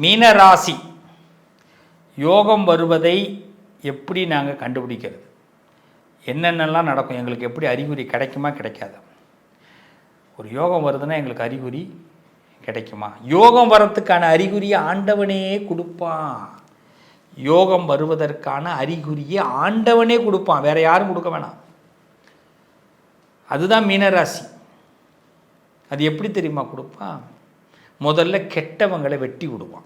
மீனராசி. யோகம் வருவதை எப்படி நாங்கள் கண்டுபிடிக்கிறது? என்னென்னலாம் நடக்கும்? எங்களுக்கு எப்படி அறிகுறி கிடைக்குமா கிடைக்காது? ஒரு யோகம் வருதுன்னா எங்களுக்கு அறிகுறி கிடைக்குமா? யோகம் வரத்துக்கான அறிகுறியை ஆண்டவனே கொடுப்பான். யோகம் வருவதற்கான அறிகுறியை ஆண்டவனே கொடுப்பான். வேற யாரும் கொடுக்க வேணாம். அதுதான் மீனராசி. அது எப்படி தெரியுமா கொடுப்பான்? முதல்ல கெட்டவங்களை வெட்டி விடுவான்.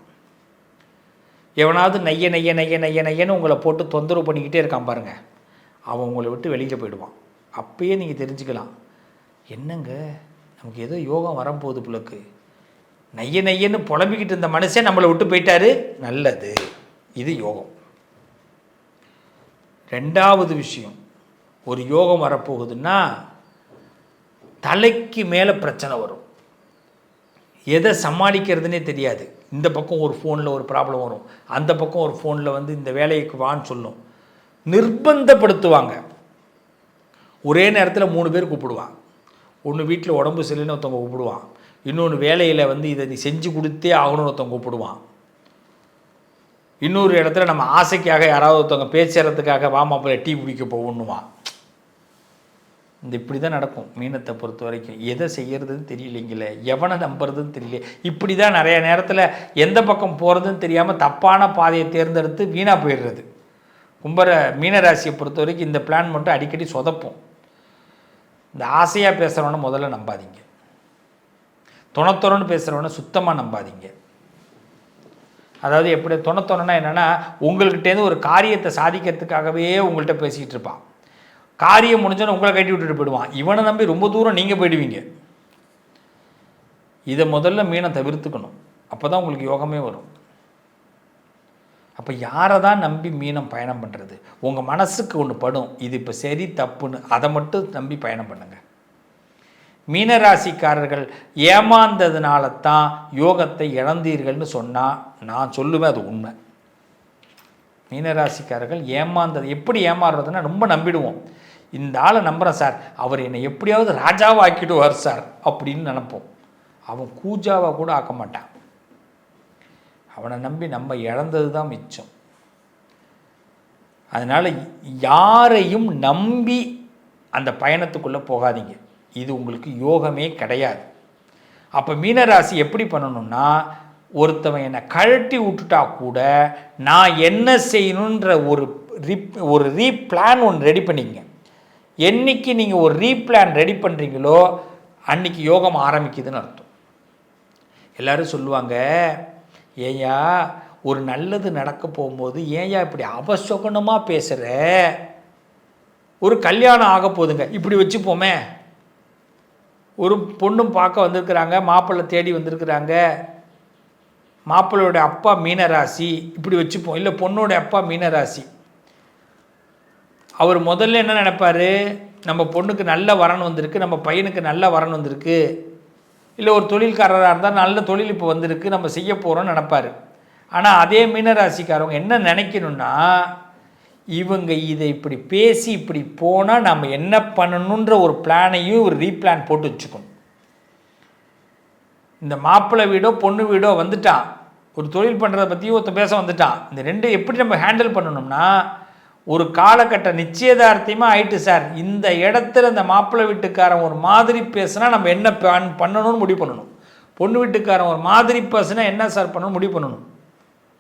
எவனாவது நைய நைய நைய நைய நையன்னு உங்களை போட்டு தொந்தரவு பண்ணிக்கிட்டே இருக்கான் பாருங்கள் அவன் உங்களை விட்டு வெளியில் போயிடுவான். அப்பயே நீங்கள் தெரிஞ்சுக்கலாம். என்னங்க? நமக்கு ஏதோ யோகம் வரப்போகுது புலக்கு. நைய நையன்னு புலம்பிக்கிட்டு இருந்த மனுஷன் நம்மளை விட்டு போயிட்டாரு. நல்லது. இது யோகம். ரெண்டாவது விஷயம். ஒரு யோகம் வரப்போகுதுன்னா தலைக்கு மேலே பிரச்சனை வரும். எதை சமாளிக்கிறதுனே தெரியாது. இந்த பக்கம் ஒரு ஃபோனில் ஒரு ப்ராப்ளம் வரும். அந்த பக்கம் ஒரு ஃபோனில் வந்து இந்த வேலைக்கு வான்னு சொல்லும். நிர்பந்தப்படுத்துவாங்க. ஒரே நேரத்தில் மூணு பேர் கூப்பிடுவான். ஒன்று வீட்டில் உடம்பு சரியில்லைன்னு ஒருத்தவங்க கூப்பிடுவான். இன்னொன்று வேலையில் வந்து இதை நீ செஞ்சு கொடுத்தே ஆகணும்னு ஒருத்தவங்க கூப்பிடுவான். இன்னொரு இடத்துல நம்ம ஆசைக்காக யாராவது ஒருத்தவங்க பேசுறதுக்காக வாமாப்பில் டீ குடிக்க போகணுவான் இந்த இப்படி தான் நடக்கும் மீனத்தை பொறுத்த வரைக்கும். எதை செய்யறதுன்னு தெரியலைங்களே? எவனை நம்புறதுன்னு தெரியல? இப்படி தான் நிறைய நேரத்தில் எந்த பக்கம் போகிறதுன்னு தெரியாமல் தப்பான பாதையை தேர்ந்தெடுத்து வீணாக போயிடுறது. கும்பர மீனராசியை பொறுத்த வரைக்கும் இந்த பிளான் மட்டும் அடிக்கடி சொதப்போம். இந்த ஆசையாக பேசுகிறவனை முதல்ல நம்பாதீங்க. துணத்துறன்னு பேசுகிறவனை சுத்தமாக நம்பாதீங்க. அதாவது எப்படி துணத்துறன்னா என்னென்னா உங்கள்கிட்டேருந்து ஒரு காரியத்தை சாதிக்கிறதுக்காகவே உங்கள்கிட்ட பேசிகிட்டு இருப்பான். காரியம் முடிஞ்சோன்னு உங்களை கட்டி விட்டுட்டு போயிடுவான். இவனை நம்பி ரொம்ப தூரம் நீங்கள் போயிடுவீங்க. இதை முதல்ல மீனை தவிர்த்துக்கணும். அப்போ தான் உங்களுக்கு யோகமே வரும். அப்போ யாரை தான் நம்பி மீனம் பயணம் பண்ணுறது உங்கள் மனசுக்கு ஒன்று படும். இது இப்போ சரி தப்புன்னு அதை மட்டும் நம்பி பயணம் பண்ணுங்க. மீனராசிக்காரர்கள் ஏமாந்ததுனால தான் யோகத்தை இழந்தீர்கள்னு சொன்னால் நான் சொல்லுவேன் அது உண்மை. மீனராசிக்காரர்கள் ஏமாந்தது எப்படி ஏமாறுறதுன்னா ரொம்ப நம்பிடுவோம். இந்த ஆளை நம்புகிறேன் சார். அவர் என்னை எப்படியாவது ராஜாவை ஆக்கிடுவார் சார் அப்படின்னு நினப்போம். அவன் கூஜாவாக கூட ஆக்க மாட்டான். அவனை நம்பி நம்ம இழந்தது தான் மிச்சம். அதனால் யாரையும் நம்பி அந்த பயணத்துக்குள்ளே போகாதீங்க. இது உங்களுக்கு யோகமே கிடையாது. அப்போ மீனராசி எப்படி பண்ணணும்னா ஒருத்தவன் என்னை கழட்டி விட்டுட்டா கூட நான் என்ன செய்யணுன்ற ஒரு ரீ ஒரு ரீப்ளான் ஒன்று ரெடி பண்ணிங்க என்னைக்கு நீங்கள் ஒரு ரீப்ளான் ரெடி பண்ணுறீங்களோ அன்னைக்கு யோகம் ஆரம்பிக்குதுன்னு அர்த்தம். எல்லோரும் சொல்லுவாங்க ஏயா ஒரு நல்லது நடக்க போகும்போது ஏயா இப்படி அவசகுணமாக பேசுகிற ஒரு கல்யாணம் ஆக போகுதுங்க இப்படி வச்சுப்போமே. ஒரு பொண்ணும் பார்க்க வந்திருக்கிறாங்க மாப்பிள்ளை தேடி வந்திருக்கிறாங்க. மாப்பிள்ளையோட அப்பா மீனராசி இப்படி வச்சுப்போம். இல்லை பொண்ணோட அப்பா மீனராசி. அவர் முதல்ல என்ன நினைப்பார்? நம்ம பொண்ணுக்கு நல்ல வரன் வந்திருக்கு நம்ம பையனுக்கு நல்ல வரன் வந்திருக்கு. இல்லை ஒரு தொழில்காரராக இருந்தால் நல்ல தொழில் இப்போ வந்திருக்கு நம்ம செய்ய போகிறோம்னு நினப்பார். ஆனால் அதே மீனராசிக்காரவங்க என்ன நினைக்கணும்னா இவங்க இதை இப்படி பேசி இப்படி போனால் நம்ம என்ன பண்ணணுன்ற ஒரு பிளானையும் ஒரு ரீப்ளான் போட்டு வச்சுக்கணும். இந்த மாப்பிள்ளை வீடோ பொண்ணு வீடோ வந்துட்டான். ஒரு தொழில் பண்ணுறதை பற்றியும் ஒருத்தன் பேச வந்துட்டான். இந்த ரெண்டு எப்படி நம்ம ஹேண்டில் பண்ணணும்னா ஒரு காலகட்ட நிச்சயதார்த்தியமாக ஆயிட்டு சார். இந்த இடத்துல இந்த மாப்பிள்ளை வீட்டுக்காரன் ஒரு மாதிரி பேசுனா நம்ம என்ன பிளான் பண்ணணும்னு முடிவு பண்ணணும். பொண்ணு வீட்டுக்காரன் ஒரு மாதிரி பேசுனா என்ன சார் பண்ணணும் முடிவு பண்ணணும்?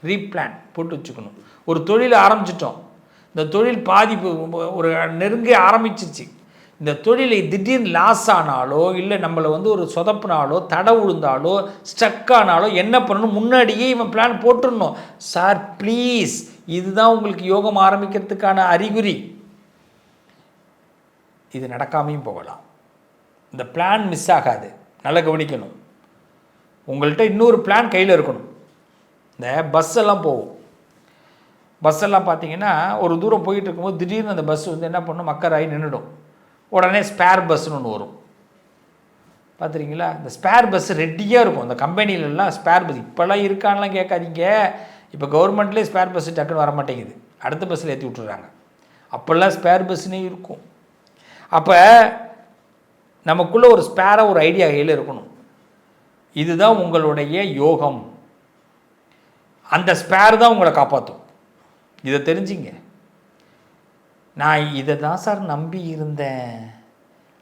ரீப்ளான் போட்டு வச்சுக்கணும். ஒரு தொழில் ஆரம்பிச்சிட்டோம். இந்த தொழில் பாதிப்பு ஒரு நெருங்கி ஆரம்பிச்சிச்சு இந்த தொழிலை திடீர்னு லாஸ் ஆனாலோ இல்லை நம்மளை வந்து ஒரு சொதப்புனாலோ தடை விழுந்தாலோ ஸ்ட்ரக் ஆனாலோ என்ன பண்ணணும்? முன்னாடியே இவன் பிளான் போட்டுடணும். சார் ப்ளீஸ் இதுதான் உங்களுக்கு யோகம் ஆரம்பிக்கிறதுக்கான அறிகுறி. இது நடக்காமையும் போகலாம். இந்த பிளான் மிஸ் ஆகாது. நல்லா கவனிக்கணும். உங்கள்கிட்ட இன்னொரு பிளான் கையில் இருக்கணும். இந்த பஸ் எல்லாம் போகும். பஸ் எல்லாம் பார்த்தீங்கன்னா ஒரு தூரம் போயிட்டு இருக்கும்போது திடீர்னு அந்த பஸ் வந்து என்ன பண்ணும்? மக்கராகி நின்றுடும். உடனே ஸ்பேர் பஸ்ஸுன்னு ஒன்று வரும். பார்த்துறீங்களா இந்த ஸ்பேர் பஸ் ரெட்டியாக இருக்கும். அந்த கம்பெனிலலாம் ஸ்பேர் பஸ் இப்போல்லாம் இருக்கான்லாம் கேட்காதீங்க. இப்போ கவர்மெண்ட்லேயே ஸ்பேர் பஸ் டக்குன்னு வர மாட்டேங்குது அடுத்த பஸ்ஸில் ஏற்றி விட்டுறாங்க. அப்போல்லாம் ஸ்பேர் பஸ்ஸுனே இருக்கும். அப்போ நமக்குள்ளே ஒரு ஸ்பேராக ஒரு ஐடியா கையில் இருக்கணும். இதுதான் உங்களுடைய யோகம். அந்த ஸ்பேர் தான் உங்களை காப்பாற்றும் இதை தெரிஞ்சுங்க. நான் இதை தான் சார் நம்பி இருந்தேன்.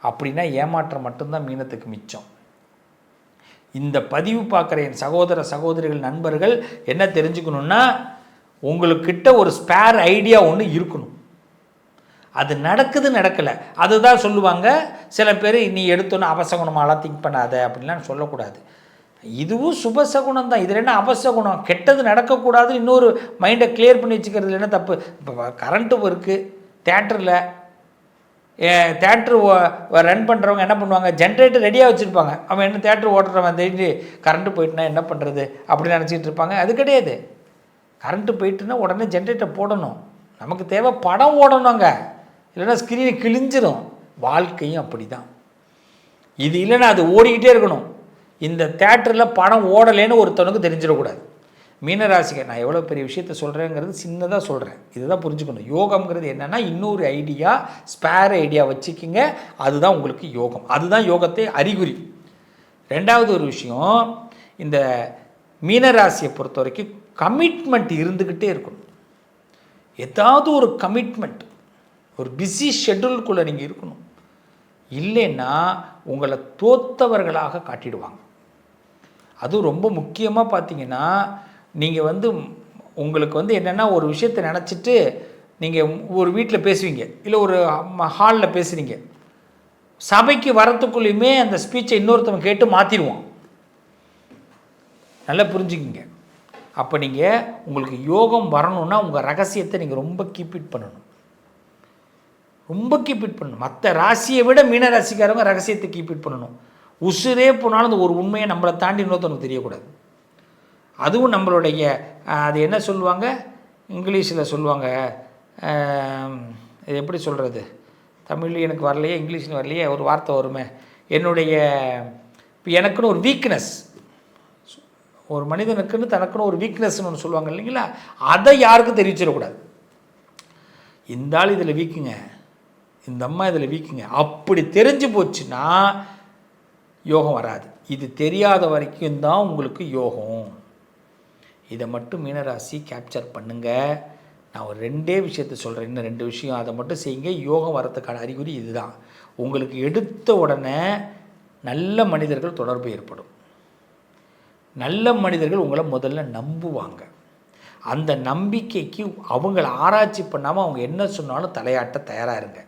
அப்படின்னா ஏமாற்றம் மட்டும்தான் மீனத்துக்கு மிச்சம். இந்த பதிவு பார்க்குற என் சகோதர சகோதரிகள் நண்பர்கள் என்ன தெரிஞ்சுக்கணுன்னா உங்களுக்கிட்ட ஒரு ஸ்பேர் ஐடியா ஒன்று இருக்கணும். அது நடக்குது நடக்கலை. அதுதான் சொல்லுவாங்க சில பேர் நீ எடுத்தோன்னு அபசகுணமாலாம் திங்க் பண்ணாத அப்படின்லாம் சொல்லக்கூடாது. இதுவும் சுபசகுணம் தான். இதில் என்ன அபசகுணம்? கெட்டது நடக்கக்கூடாதுன்னு இன்னொரு மைண்டை கிளியர் பண்ணி வச்சுக்கிறதுல என்ன தப்பு? இப்போ கரண்ட்டும் இருக்குது தேட்டரில் தேட்ரு ரன் பண்ணுறவங்க என்ன பண்ணுவாங்க? ஜென்ரேட்டர் ரெடியாக வச்சுருப்பாங்க. அவன் என்ன தேட்ரு ஓட்டுறவன்? தெரிஞ்சு கரண்ட்டு போயிட்டுனா என்ன பண்ணுறது அப்படின்னு நினச்சிட்டு இருப்பாங்க. அது கிடையாது. கரண்ட்டு போயிட்டுனா உடனே ஜென்ரேட்டர் போடணும். நமக்கு தேவை படம் ஓடணுங்க. இல்லைன்னா ஸ்க்ரீனை கிழிஞ்சிரும். வாழ்க்கையும் அப்படி தான் இது இல்லைன்னா அது ஓடிக்கிட்டே இருக்கணும். இந்த தேட்டரில் படம் ஓடலைன்னு ஒருத்தனுக்கு தெரிஞ்சிடக்கூடாது. மீனராசிக்கு நான் எவ்வளோ பெரிய விஷயத்த சொல்கிறேங்கிறது சின்னதாக சொல்கிறேன் இதுதான் புரிஞ்சுக்கணும். யோகம்ங்கிறது என்னென்னா இன்னொரு ஐடியா ஸ்பேர் ஐடியா வச்சுக்கிங்க. அதுதான் உங்களுக்கு யோகம். அதுதான் யோகத்தை அறிகுறி. ரெண்டாவது ஒரு விஷயம் இந்த மீனராசியை பொறுத்த வரைக்கும் கமிட்மெண்ட் இருந்துக்கிட்டே இருக்கணும். ஏதாவது ஒரு கமிட்மெண்ட் ஒரு பிஸி ஷெட்யூல்குள்ளே நீங்கள் இருக்கணும். இல்லைன்னா உங்களை தோத்தவர்களாக காட்டிடுவாங்க. அதுவும் ரொம்ப முக்கியமாக பார்த்தீங்கன்னா நீங்கள் வந்து உங்களுக்கு வந்து என்னென்னா ஒரு விஷயத்தை நினச்சிட்டு நீங்கள் ஒரு வீட்டில் பேசுவீங்க. இல்லை ஒரு ஹாலில் பேசுகிறீங்க சபைக்கு வரத்துக்குள்ளேயுமே அந்த ஸ்பீச்சை இன்னொருத்தவங்க கேட்டு மாற்றிடுவோம் நல்லா புரிஞ்சுக்கிங்க. அப்போ நீங்கள் உங்களுக்கு யோகம் வரணுன்னா உங்கள் ரகசியத்தை நீங்கள் ரொம்ப கீப் இட் பண்ணணும். ரொம்ப கீப் இட் பண்ணணும். மற்ற ராசியை விட மீன ராசிக்காரங்க ரகசியத்தை கீப் இட் பண்ணணும். உசுரே போனாலும் அந்த ஒரு உண்மையை நம்மளை தாண்டி இன்னொருத்தவனுக்கு தெரியக்கூடாது. அதுவும் நம்மளுடைய அது என்ன சொல்லுவாங்க? இங்கிலீஷில் சொல்லுவாங்க. இது எப்படி சொல்கிறது தமிழ் எனக்கு வரலையே இங்கிலீஷில் வரலையே ஒரு வார்த்தை வருமே. என்னுடைய இப்போ எனக்குன்னு ஒரு வீக்னஸ் ஒரு மனிதனுக்குன்னு தனக்குன்னு ஒரு வீக்னஸ்ன்னு ஒன்று சொல்லுவாங்க இல்லைங்களா? அதை யாருக்கும் தெரிவிச்சிடக்கூடாது. இந்த ஆள் இதில் வீக்குங்க இந்த அம்மா இதில் வீக்குங்க அப்படி தெரிஞ்சு போச்சுன்னா யோகம் வராது. இது தெரியாத வரைக்கும் தான் உங்களுக்கு யோகம். இதை மட்டும் மீனராசி கேப்சர் பண்ணுங்கள் நான் ஒரு ரெண்டே விஷயத்த சொல்கிறேன் இன்னும் ரெண்டு விஷயம். அதை மட்டும் செய்யுங்க. யோகம் வரத்துக்கான அறிகுறி இதுதான். உங்களுக்கு எடுத்த உடனே நல்ல மனிதர்கள் தொடர்பு ஏற்படும். நல்ல மனிதர்கள் உங்களை முதல்ல நம்புவாங்க. அந்த நம்பிக்கைக்கு அவங்கள ஆராய்ச்சி பண்ணாமல் அவங்க என்ன சொன்னாலும் தலையாட்ட தயாராக இருங்க.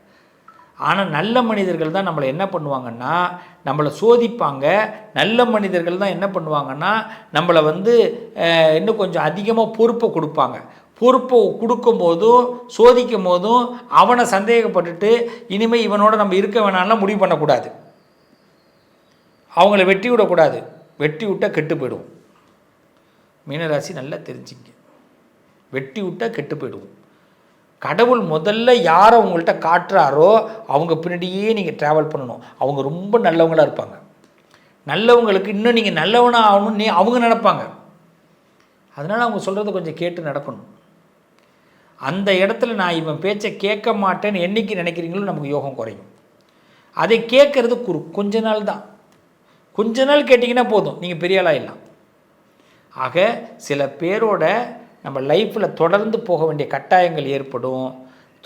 ஆனால் நல்ல மனிதர்கள் தான் நம்மளை என்ன பண்ணுவாங்கன்னா நம்மளை சோதிப்பாங்க. நல்ல மனிதர்கள் தான் என்ன பண்ணுவாங்கன்னா நம்மளை வந்து இன்னும் கொஞ்சம் அதிகமாக பொறுப்பை கொடுப்பாங்க. பொறுப்பை கொடுக்கும் போதும் சோதிக்கும் போதும் அவனை சந்தேகப்பட்டுட்டு இனிமேல் இவனோட நம்ம இருக்க வேணாம்லாம் முடிவு பண்ணக்கூடாது. அவங்கள வெட்டி விடக்கூடாது. வெட்டி விட்டால் கெட்டு போயிடுவோம். மீனராசி நல்லா தெரிஞ்சுங்க. வெட்டி விட்டால் கெட்டு போயிடுவோம். கடவுள் முதல்ல யாரை உங்கள்கிட்ட காட்டுறாரோ அவங்க பின்னாடியே நீங்கள் ட்ராவல் பண்ணணும். அவங்க ரொம்ப நல்லவங்களாக இருப்பாங்க. நல்லவங்களுக்கு இன்னும் நீங்கள் நல்லவனாக ஆகணும்னு நீ அவங்க நினப்பாங்க. அதனால் அவங்க சொல்கிறத கொஞ்சம் கேட்டு நடக்கணும். அந்த இடத்துல நான் இவன் பேச்சை கேட்க மாட்டேன்னு என்றைக்கு நினைக்கிறீங்களோ நமக்கு யோகம் குறையும். அதை கேட்குறது குறு. கொஞ்ச நாள் தான். கொஞ்ச நாள் கேட்டிங்கன்னா போதும். நீங்கள் பெரிய ஆளாகிடலாம் ஆக சில பேரோட நம்ம லைஃப்பில் தொடர்ந்து போக வேண்டிய கட்டாயங்கள் ஏற்படும்.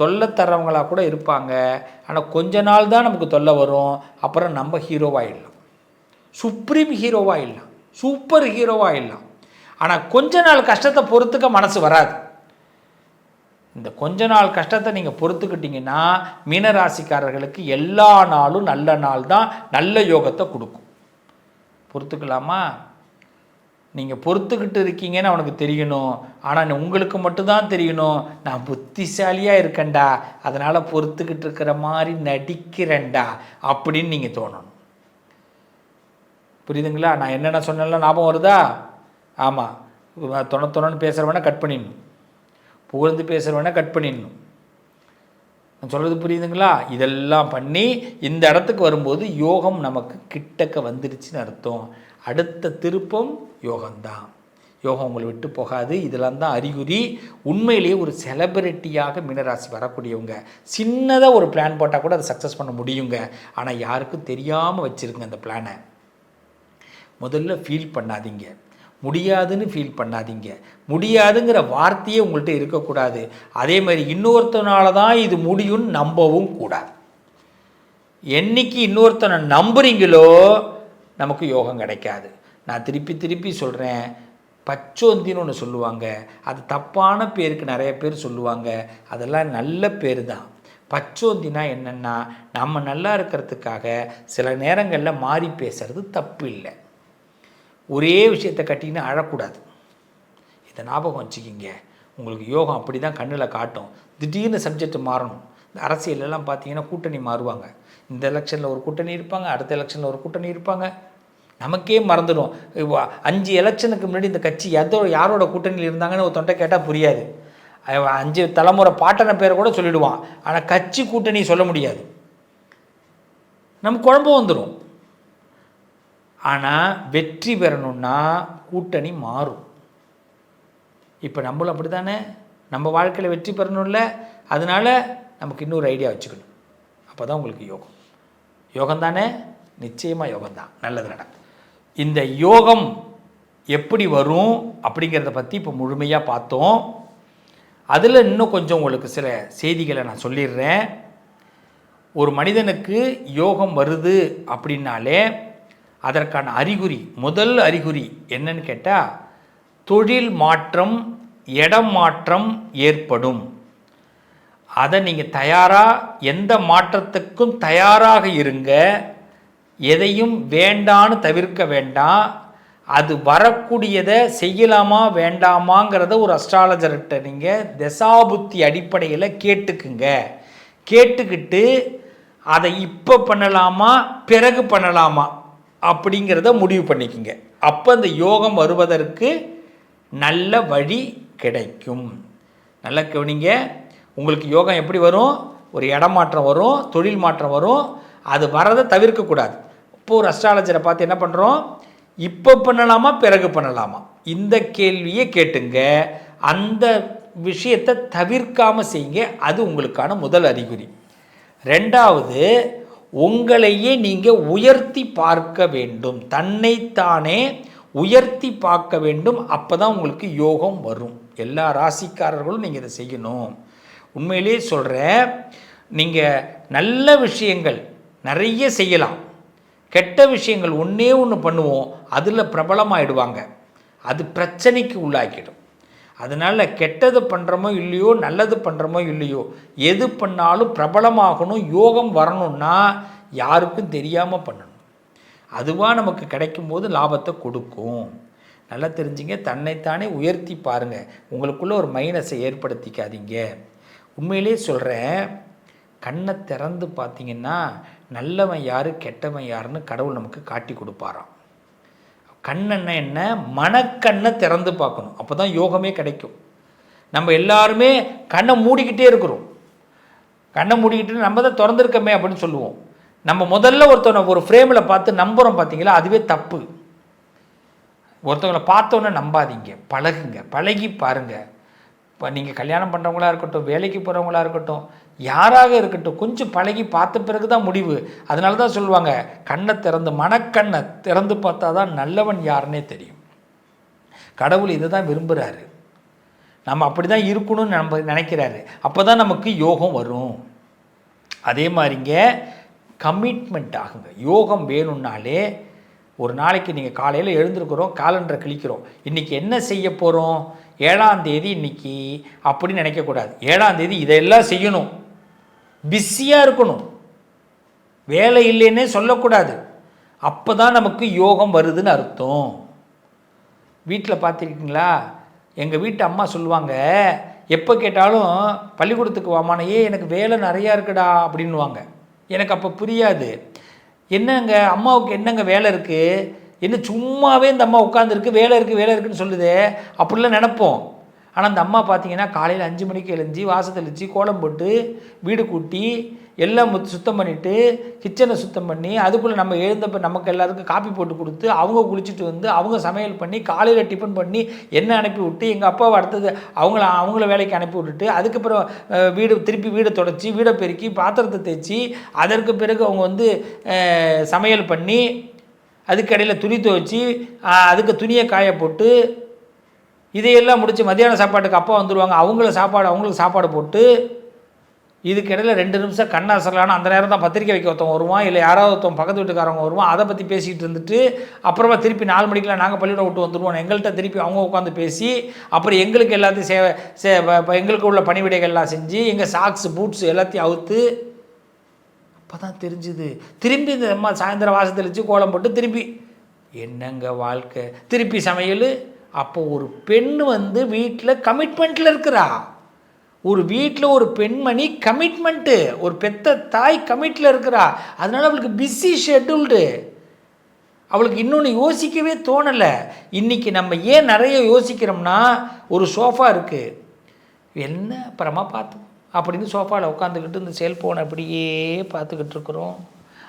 தொல்லை தர்றவங்களாக கூட இருப்பாங்க. ஆனால் கொஞ்ச நாள் தான் நமக்கு தொல்லை வரும். அப்புறம் நம்ம ஹீரோவாகிடலாம் சுப்ரீம் ஹீரோவாகிடலாம் சூப்பர் ஹீரோவாகிடலாம் ஆனால் கொஞ்ச நாள் கஷ்டத்தை பொறுத்துக்க மனசு வராது. இந்த கொஞ்ச நாள் கஷ்டத்தை நீங்கள் பொறுத்துக்கிட்டிங்கன்னா மீனராசிக்காரர்களுக்கு எல்லா நாளும் நல்ல நாள் தான் நல்ல யோகத்தை கொடுக்கும். பொறுத்துக்கலாமா? நீங்கள் பொறுத்துக்கிட்டு இருக்கீங்கன்னு அவனுக்கு தெரியணும். ஆனால் உங்களுக்கு மட்டும்தான் தெரியணும். நான் புத்திசாலியாக இருக்கேன்டா. அதனால் பொறுத்துக்கிட்டு இருக்கிற மாதிரி நடிக்கிறேன்டா அப்படின்னு நீங்கள் தோணணும். புரியுதுங்களா? நான் என்னென்ன சொன்னாலும் ஞாபகம் வருதா? ஆமாம் தொண தொணன்னு பேசுகிறவன கட் பண்ணிடணும். புகழ்ந்து பேசுகிறவனா கட் பண்ணிடணும். நான் சொல்கிறது புரியுதுங்களா? இதெல்லாம் பண்ணி இந்த இடத்துக்கு வரும்போது யோகம் நமக்கு கிட்டக்க வந்துடுச்சுன்னு அர்த்தம். அடுத்த திருப்பம் யோகம்தான். யோகம் உங்களை விட்டு போகாது. இதெல்லாம் தான் அறிகுறி. உண்மையிலேயே ஒரு செலப்ரிட்டியாக மீனராசி வரக்கூடியவங்க சின்னதாக ஒரு பிளான் போட்டால் கூட அதை சக்ஸஸ் பண்ண முடியுங்க. ஆனால் யாருக்கும் தெரியாமல் வச்சுருங்க அந்த பிளானை முதல்ல ஃபீல் பண்ணாதீங்க. முடியாதுன்னு ஃபீல் பண்ணாதீங்க. முடியாதுங்கிற வார்த்தையே உங்கள்கிட்ட இருக்கக்கூடாது. அதே மாதிரி இன்னொருத்தனால தான் இது முடியும்னு நம்பவும் கூடாது. என்னைக்கு இன்னொருத்தனை நம்புறீங்களோ நமக்கு யோகம் கிடைக்காது. நான் திருப்பி திருப்பி சொல்கிறேன் பச்சோந்தின்னு ஒன்று சொல்லுவாங்க. அது தப்பான பேருக்கு நிறைய பேர் சொல்லுவாங்க. அதெல்லாம் நல்ல பேர் தான் பச்சோந்தினா என்னென்னா நம்ம நல்லா இருக்கிறதுக்காக சில நேரங்களில் மாறி பேசுறது தப்பு இல்லை. ஒரே விஷயத்தை கட்டின்னு அழக்கூடாது. இதை ஞாபகம் வச்சுக்கிங்க. உங்களுக்கு யோகம் அப்படி தான் கண்ணில் காட்டும். திடீர்னு சப்ஜெக்ட் மாறணும். இந்த அரசியலெல்லாம் பார்த்தீங்கன்னா கூட்டணி மாறுவாங்க. இந்த எலெக்ஷனில் ஒரு கூட்டணி இருப்பாங்க. அடுத்த எலெக்ஷனில் ஒரு கூட்டணி இருப்பாங்க. நமக்கே மறந்துடும் அஞ்சு எலெக்ஷனுக்கு முன்னாடி இந்த கட்சி எதோ யாரோட கூட்டணியில் இருந்தாங்கன்னு ஒரு தொண்டை கேட்டால் புரியாது. அஞ்சு தலைமுறை பாட்டன பேரை கூட சொல்லிடுவான். ஆனால் கட்சி கூட்டணி சொல்ல முடியாது. நம்ம குழம்பு வந்துடும் ஆனால் வெற்றி பெறணும்னா கூட்டணி மாறும். இப்போ நம்மளும் அப்படி தானே நம்ம வாழ்க்கையில் வெற்றி பெறணும்ல. அதனால நமக்கு இன்னொரு ஐடியா வச்சுக்கணும். அப்போ தான் உங்களுக்கு யோகம். யோகம் தானே நிச்சயமாக யோகம் தான் நல்லது நடக்கும். இந்த யோகம் எப்படி வரும் அப்படிங்கிறத பற்றி இப்போ முழுமையாக பார்த்தோம். அதில் இன்னும் கொஞ்சம் உங்களுக்கு சில செய்திகளை நான் சொல்லிடுறேன். ஒரு மனிதனுக்கு யோகம் வருது அப்படின்னாலே அதற்கான அறிகுறி முதல் அறிகுறி என்னன்னு கேட்டால் தொழில் மாற்றம் இடம் மாற்றம் ஏற்படும். அதை நீங்கள் தயாராக எந்த மாற்றத்துக்கும் தயாராக இருங்க. எதையும் வேண்டான்னு தவிர்க்க வேண்டாம் அது வரக்கூடியதை செய்யலாமா வேண்டாமாங்கிறத ஒரு அஸ்ட்ராலஜர்கிட்ட நீங்கள் தசாபுத்தி அடிப்படையில் கேட்டுக்குங்க. கேட்டுக்கிட்டு அதை இப்போ பண்ணலாமா பிறகு பண்ணலாமா அப்படிங்கிறத முடிவு பண்ணிக்கோங்க. அப்போ அந்த யோகம் வருவதற்கு நல்ல வழி கிடைக்கும். நல்லா கவனிங்க. உங்களுக்கு யோகம் எப்படி வரும்? ஒரு இடம் மாற்றம் வரும் தொழில் மாற்றம் வரும். அது வரதை தவிர்க்கக்கூடாது. இப்போ ஒரு அஸ்ட்ராலஜரை பார்த்து என்ன பண்ணுறோம் இப்போ பண்ணலாமா பிறகு பண்ணலாமா? இந்த கேள்வியை கேட்டுங்க. அந்த விஷயத்தை தவிர்க்காமல் செய்யுங்க. அது உங்களுக்கான முதல் அறிகுறி. ரெண்டாவது உங்களையே நீங்கள் உயர்த்தி பார்க்க வேண்டும். தன்னைத்தானே உயர்த்தி பார்க்க வேண்டும். அப்போ தான் உங்களுக்கு யோகம் வரும். எல்லா ராசிக்காரர்களும் நீங்கள் இதை செய்யணும். உண்மையிலேயே சொல்கிறேன் நீங்கள் நல்ல விஷயங்கள் நிறைய செய்யலாம். கெட்ட விஷயங்கள் ஒன்றே ஒன்று பண்ணுவோம் அதில் பிரபலமாயிடுவாங்க. அது பிரச்சனைக்கு உள்ளாக்கிடும். அதனால் கெட்டது பண்ணுறோமோ இல்லையோ நல்லது பண்ணுறோமோ இல்லையோ எது பண்ணாலும் பிரபலமாகணும் யோகம் வரணும்னா யாருக்கும் தெரியாமல் பண்ணணும். அதுவாக நமக்கு கிடைக்கும்போது லாபத்தை கொடுக்கும். நல்லா தெரிஞ்சுங்க தன்னைத்தானே உயர்த்தி பாருங்கள் உங்களுக்குள்ளே ஒரு மைனஸை ஏற்படுத்திக்காதீங்க. உண்மையிலே சொல்கிறேன் கண்ணை திறந்து பார்த்தீங்கன்னா நல்லவன் யார் கெட்டவன் யாருன்னு கடவுள் நமக்கு காட்டி கொடுப்பாராம். கண்ணென்ன என்ன? மனக்கண்ணை திறந்து பார்க்கணும். அப்போ தான் யோகமே கிடைக்கும். நம்ம எல்லாருமே கண்ணை மூடிக்கிட்டே இருக்கிறோம். கண்ணை மூடிக்கிட்டு நம்ம தான் திறந்துருக்கமே அப்படின்னு சொல்லுவோம். நம்ம முதல்ல ஒருத்தவனை ஒரு ஃப்ரேமில் பார்த்து நம்புகிறோம் பார்த்தீங்களா? அதுவே தப்பு. ஒருத்தவங்களை பார்த்தோன்னே நம்பாதீங்க. பழகுங்க. பழகி பாருங்கள் இப்போ நீங்கள் கல்யாணம் பண்ணுறவங்களா இருக்கட்டும் வேலைக்கு போகிறவங்களா இருக்கட்டும் யாராக இருக்கட்டும் கொஞ்சம் பழகி பார்த்த பிறகு தான் முடிவு. அதனால தான் சொல்லுவாங்க கண்ணை திறந்து மனக்கண்ணை திறந்து பார்த்தா தான் நல்லவன் யாருன்னே தெரியும். கடவுள் இதை தான் விரும்புகிறாரு நம்ம அப்படி தான் இருக்கணும்னு நம்ம நினைக்கிறாரு. அப்போ தான் நமக்கு யோகம் வரும். அதே மாதிரிங்க கமிட்மெண்ட் ஆகுங்க. யோகம் வேணும்னாலே ஒரு நாளைக்கு நீங்கள் காலையில் எழுந்திருக்கிறோம் காலண்டரை கிழிக்கிறோம். இன்றைக்கி என்ன செய்ய போகிறோம் ஏழாம் தேதி இன்னைக்கு அப்படின்னு நினைக்கக்கூடாது. ஏழாம் தேதி இதெல்லாம் செய்யணும். பிஸியாக இருக்கணும். வேலை இல்லைன்னே சொல்லக்கூடாது. அப்போ தான் நமக்கு யோகம் வருதுன்னு அர்த்தம். வீட்டில் பார்த்துருக்கீங்களா? எங்கள் வீட்டு அம்மா சொல்லுவாங்க எப்போ கேட்டாலும் பள்ளிக்கூடத்துக்கு வாமானையே எனக்கு வேலை நிறையா இருக்குடா அப்படின்னுவாங்க. எனக்கு அப்போ புரியாது. என்னங்க அம்மாவுக்கு என்னங்க வேலை இருக்குது என்ன சும்மாவே இந்த அம்மா உட்காந்துருக்கு வேலை இருக்குது வேலை இருக்குன்னு சொல்லுதே. அப்படிலாம் நினப்போம். ஆனால் அந்த அம்மா பார்த்தீங்கன்னா காலையில் அஞ்சு மணிக்கு எழுஞ்சி வாசல் தெளித்து கோலம் போட்டு வீடு கூட்டி எல்லாம் சுத்தம் பண்ணிவிட்டு கிச்சனை சுத்தம் பண்ணி அதுக்குள்ளே நம்ம எழுந்தப்போ நமக்கு எல்லாருக்கும் காப்பி போட்டு கொடுத்து அவங்க குளிச்சுட்டு வந்து அவங்க சமையல் பண்ணி காலையில் டிஃபன் பண்ணி என்ன அனுப்பி விட்டு எங்கள் அப்பாவை அடுத்தது அவங்கள அவங்கள வேலைக்கு அனுப்பி விட்டுட்டு அதுக்கப்புறம் வீடு திருப்பி வீடை தொடச்சி வீடை பெருக்கி பாத்திரத்தை தேய்ச்சி அதற்கு பிறகு அவங்க வந்து சமையல் பண்ணி அதுக்கு துணி துவைச்சி அதுக்கு துணியை காய போட்டு இதையெல்லாம் முடித்து மத்தியான சாப்பாட்டுக்கு அப்பா வந்துடுவாங்க அவங்கள சாப்பாடு அவங்களுக்கு சாப்பாடு போட்டு இதுக்கு இடையில ரெண்டு நிமிஷம் கண்ணாசலான அந்த நேரம் தான் பத்திரிக்கை வைக்க ஒருத்தவங்க வருவான் இல்லை யாராவது ஒருத்தவங்க பக்கத்து வீட்டுக்காரவங்க வருவான் அதை பற்றி பேசிகிட்டு இருந்துட்டு அப்புறமா திருப்பி நாலு மணிக்கெலாம் நாங்கள் பள்ளியோட விட்டு வந்துடுவோம் எங்கள்கிட்ட திருப்பி அவங்க உட்காந்து பேசி அப்புறம் எங்களுக்கு எல்லாத்தையும் சேவை சே எங்களுக்கு உள்ள பணிவிடைகள்லாம் செஞ்சு எங்கள் சாக்ஸ் பூட்ஸ் எல்லாத்தையும் அவுத்து அப்போ தான் தெரிஞ்சுது. திரும்பி இந்த அம்மா சாயந்தரம் வாசத்தில் வச்சு கோலம் போட்டு திருப்பி என்னங்க வாழ்க்கை? திருப்பி சமையல் அப்போ ஒரு பெண் வந்து வீட்டில் கமிட்மெண்ட்டில் இருக்கிறா. ஒரு வீட்டில் ஒரு பெண்மணி கமிட்மெண்ட்டு ஒரு பெத்த தாய் கமிட்டில் இருக்கிறா. அதனால் அவளுக்கு பிஸி ஷெட்யூல்டு அவளுக்கு இன்னொன்று யோசிக்கவே தோணலை. இன்றைக்கி நம்ம ஏன் நிறைய யோசிக்கிறோம்னா ஒரு சோஃபா இருக்குது என்ன அப்புறமா பார்த்து அப்படின்னு சோஃபாவில் உட்காந்துக்கிட்டு இந்த செல்ஃபோனை அப்படியே பார்த்துக்கிட்டு இருக்கிறோம்.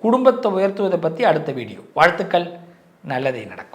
குடும்பத்தை உயர்த்துவதை பற்றி அடுத்த வீடியோ. வாழ்த்துக்கள். நல்லதே நடக்கும்.